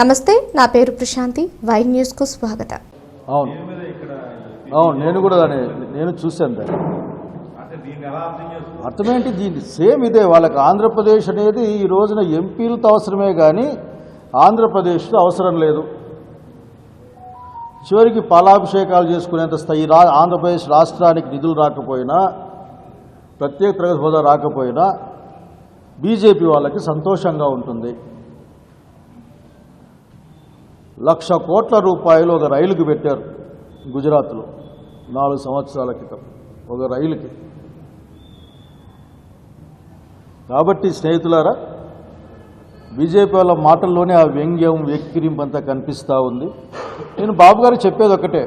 నమస్తే నా పేరు ప్రశాంతి. వై న్యూస్కు స్వాగతం. అవును. అవును నేను కూడా దాన్ని నేను చూశాను దాన్ని. అర్థమేంటి దీన్ని? సేమ్ ఇదే వాళ్ళకి ఆంధ్రప్రదేశ్ అనేది ఈ రోజున ఎంపీలతో అవసరమే కానీ ఆంధ్రప్రదేశ్లో అవసరం లేదు. చివరికి పాలాభిషేకాలు చేసుకునేంత స్థాయి రా ఆంధ్రప్రదేశ్ రాష్ట్రానికి నిధులు రాకపోయినా ప్రత్యేక తరగతి హోదా రాకపోయినా బీజేపీ వాళ్ళకి సంతోషంగా ఉంటుంది. లక్ష కోట్ల రూపాయలు ఒక రైలుకి పెట్టారు గుజరాత్లో. నాలుగు సంవత్సరాల క్రితం ఒక రైలుకి. కాబట్టి స్నేహితులారా బీజేపీ వాళ్ళ మాటల్లోనే ఆ వ్యంగ్యం వెక్కిరింపు అంతా కనిపిస్తూ ఉంది. నేను బాబు గారు చెప్పేది ఒకటే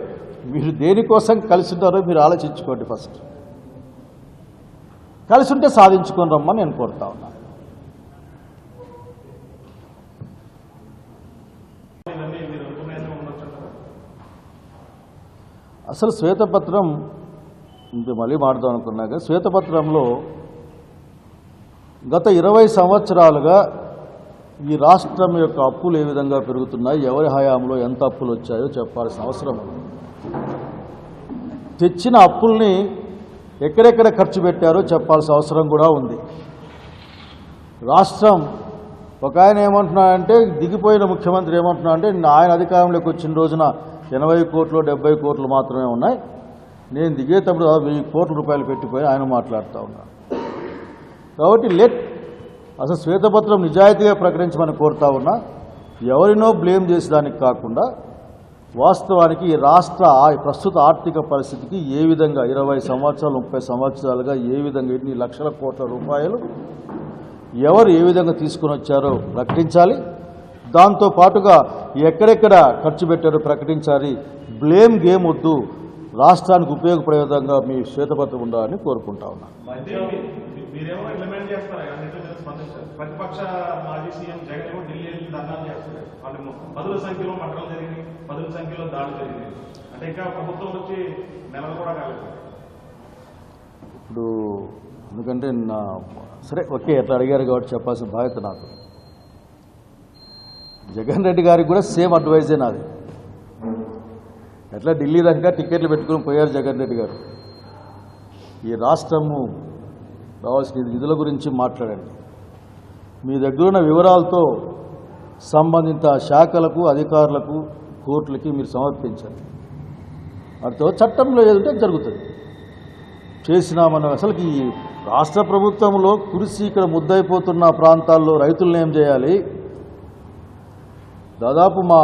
మీరు దేనికోసం కలిసి మీరు ఆలోచించుకోండి ఫస్ట్. కలిసి ఉంటే సాధించుకొని రమ్మని నేను కోరుతా ఉన్నాను. అసలు శ్వేతపత్రం ఇంక మళ్ళీ మాడదాం అనుకున్నాక శ్వేతపత్రంలో గత ఇరవై సంవత్సరాలుగా ఈ రాష్ట్రం యొక్క అప్పులు ఏ విధంగా పెరుగుతున్నాయి ఎవరి హయాంలో ఎంత అప్పులు వచ్చాయో చెప్పాల్సిన అవసరం తెచ్చిన అప్పుల్ని ఎక్కడెక్కడ ఖర్చు పెట్టారో చెప్పాల్సిన అవసరం కూడా ఉంది. రాష్ట్రం ఒక ఆయన ఏమంటున్నాడంటే దిగిపోయిన ముఖ్యమంత్రి ఏమంటున్నాడంటే ఆయన అధికారంలోకి వచ్చిన రోజున ఎనభై కోట్లు డెబ్బై కోట్లు మాత్రమే ఉన్నాయి. నేను దిగేటప్పుడు వెయ్యి కోట్ల రూపాయలు పెట్టిపోయి ఆయన మాట్లాడుతూ ఉన్నాను కాబట్టి లెట్ అసలు శ్వేతపత్రం నిజాయితీగా ప్రకటించమని కోరుతా ఉన్నా ఎవరినో బ్లేమ్ చేసేదానికి కాకుండా వాస్తవానికి ఈ రాష్ట్ర ప్రస్తుత ఆర్థిక పరిస్థితికి ఏ విధంగా ఇరవై సంవత్సరాలు ముప్పై సంవత్సరాలుగా ఏ విధంగా ఎన్ని లక్షల కోట్ల రూపాయలు ఎవరు ఏ విధంగా తీసుకుని వచ్చారో ప్రకటించాలి. దాంతో పాటుగా ఎక్కడెక్కడ ఖర్చు పెట్టారో ప్రకటించాలి. బ్లేమ్ గేమ్ వద్దు. రాష్ట్రానికి ఉపయోగపడే విధంగా మీ శ్వేతపత్రం ఉండాలని కోరుకుంటా కాలేదు ఇప్పుడు ఎందుకంటే నా సరే ఓకే ఎట్లా అడిగారు కాబట్టి చెప్పాల్సిన బాధ్యత నాకు. జగన్ రెడ్డి గారికి కూడా సేమ్ అడ్వైజే నాది. ఎట్లా ఢిల్లీ దాకా టికెట్లు పెట్టుకుని పోయారు జగన్ రెడ్డి గారు? ఈ రాష్ట్రము రావాల్సిన నిధుల గురించి మాట్లాడండి. మీ దగ్గర ఉన్న వివరాలతో సంబంధిత శాఖలకు అధికారులకు కోర్టులకి మీరు సమర్పించండి. వాటితో చట్టంలో ఏదంటే జరుగుతుంది. చేసిన అసలుకి ఈ రాష్ట్ర ప్రభుత్వంలో కురిసి ఇక్కడ ముద్దయిపోతున్న ప్రాంతాల్లో రైతులను ఏం చేయాలి? దాదాపు మా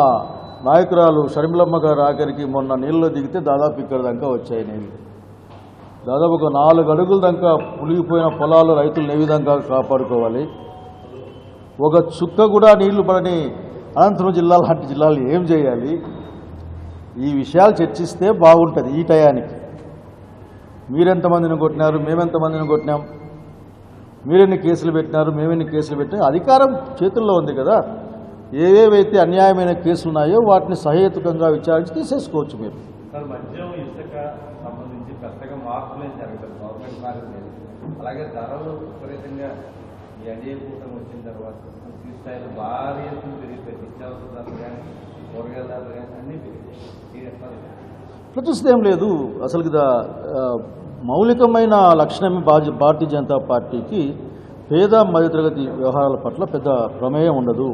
నాయకురాలు షర్మిలమ్మ గారు ఆఖరికి మొన్న నీళ్ళలో దిగితే దాదాపు ఇక్కడ దాకా వచ్చాయి నీళ్ళు దాదాపు ఒక నాలుగు అడుగుల దాకా పులిగిపోయిన పొలాలు రైతులను ఏ విధంగా కాపాడుకోవాలి? ఒక చుక్క కూడా నీళ్ళు పడని అనంతపురం జిల్లా లాంటి జిల్లాలు ఏం చేయాలి? ఈ విషయాలు చర్చిస్తే బాగుంటుంది ఈ టయానికి. మీరెంతమందిని కొట్టినారు? మేమెంతమందిని కొట్టినాం? మీరెన్ని కేసులు పెట్టినారు? మేమెన్ని కేసులు పెట్టినా అధికారం చేతుల్లో ఉంది కదా. ఏవేవైతే అన్యాయమైన కేసులు ఉన్నాయో వాటిని సహేతుకంగా విచారించి తీసేసుకోవచ్చు మీరు. అలాగే ధరలు విపరీతంగా ఈ ఎన్డీఏ కూటమి వచ్చిన తర్వాత పూర్తి స్థాయిలో భారీ ఎత్తున పెరిగిపోయి నిత్యావసర ధరలు కానీ కూరగాయల ధరలు కానీ అన్నీ పెరిగాయి. ఇది ఎట్లా ఉంది? ప్రతిష్టం ఏం లేదు. అసలు మౌలికమైన లక్షణమే భారతీయ జనతా పార్టీకి పేద మధ్యతరగతి వ్యవహారాల పట్ల పెద్ద ప్రమేయం ఉండదు.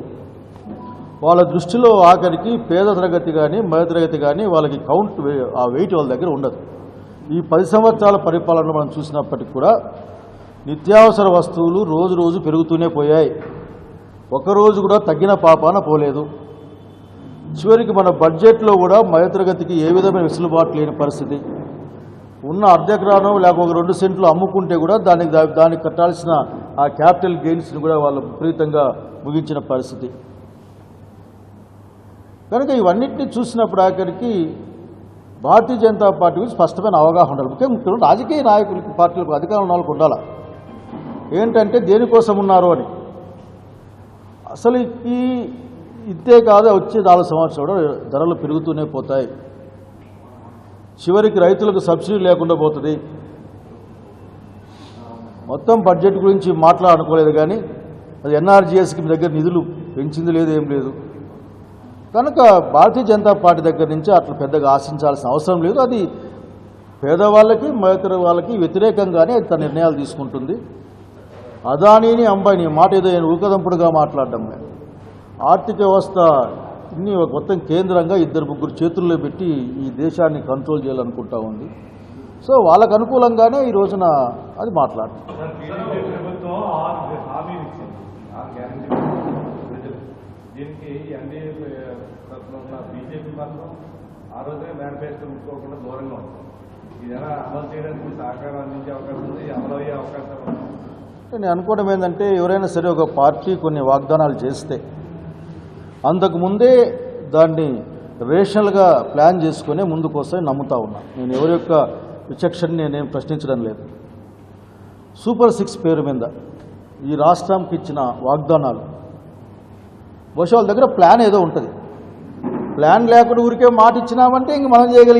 వాళ్ళ దృష్టిలో ఆఖరికి పేద తరగతి కానీ మధ్యతరగతి కానీ వాళ్ళకి కౌంట్ ఆ వెయిట్ వాళ్ళ దగ్గర ఉండదు. ఈ పది సంవత్సరాల పరిపాలన మనం చూసినప్పటికి కూడా నిత్యావసర వస్తువులు రోజు రోజు పెరుగుతూనే పోయాయి. ఒకరోజు కూడా తగ్గిన పాపాన పోలేదు. చివరికి మన బడ్జెట్లో కూడా మధ్యతరగతికి ఏ విధమైన వెసులుబాటు లేని పరిస్థితి. ఉన్న అర్ధెకరాను లేక ఒక రెండు సెంట్లు అమ్ముకుంటే కూడా దానికి దానికి కట్టాల్సిన ఆ క్యాపిటల్ గెయిన్స్ని కూడా వాళ్ళు విపరీతంగా ముగించిన పరిస్థితి. కనుక ఇవన్నిటిని చూసినప్పుడు ఆఖరికి భారతీయ జనతా పార్టీ గురించి స్పష్టమైన అవగాహన ఉండాలి. ముఖ్యంగా ముఖ్యంగా రాజకీయ నాయకులకి పార్టీలకు అధికారం ఉన్న ఉండాలి? ఏంటంటే దేనికోసం ఉన్నారు అని. అసలు ఈ ఇంతే కాదు వచ్చే నాలుగు సంవత్సరాలు కూడా ధరలు పెరుగుతూనే పోతాయి. చివరికి రైతులకు సబ్సిడీ లేకుండా పోతుంది. మొత్తం బడ్జెట్ గురించి మాట్లాడుకోలేదు కానీ అది ఎన్ఆర్జీఎస్కి మీ దగ్గర నిధులు పెంచింది లేదు ఏం లేదు. కనుక భారతీయ జనతా పార్టీ దగ్గర నుంచి అట్లా పెద్దగా ఆశించాల్సిన అవసరం లేదు. అది పేదవాళ్ళకి మిగతా వాళ్ళకి వ్యతిరేకంగానే అది తన నిర్ణయాలు తీసుకుంటుంది. అదానీని అంబానీ మాట ఏదో ఆయన ఊకదంపుడుగా మాట్లాడడం ఆర్థిక వ్యవస్థ ఇన్ని ఒక మొత్తం కేంద్రంగా ఇద్దరు ముగ్గురు చేతుల్లో పెట్టి ఈ దేశాన్ని కంట్రోల్ చేయాలనుకుంటా ఉంది. సో వాళ్ళకు అనుకూలంగానే ఈ రోజున అది మాట్లాడుతుంది. ఎన్డీఏ తరఫున ఉన్న బీజేపీ మాత్రం ఆ రోజే మేనిఫెస్టో ముట్టుకోకుండా దూరంగా ఉంది. ఇది ఎలా అమలు చేయడానికి సహకారం అందించే అవకాశం ఉంది అమలు అయ్యే అవకాశం నేను అనుకోవడం ఏంటంటే ఎవరైనా సరే ఒక పార్టీ కొన్ని వాగ్దానాలు చేస్తే అంతకుముందే దాన్ని రేషనల్గా ప్లాన్ చేసుకునే ముందుకు వస్తాయని నమ్ముతా ఉన్నా. నేను ఎవరి యొక్క విచక్షణని నేనేం ప్రశ్నించడం లేదు. సూపర్ సిక్స్ పేరు మీద ఈ రాష్ట్రానికి ఇచ్చిన వాగ్దానాలు బహుశా వాళ్ళ దగ్గర ప్లాన్ ఏదో ఉంటుంది. ప్లాన్ లేకుండా ఊరికే మాట ఇచ్చినామంటే ఇంక మనం చేయగలిగింది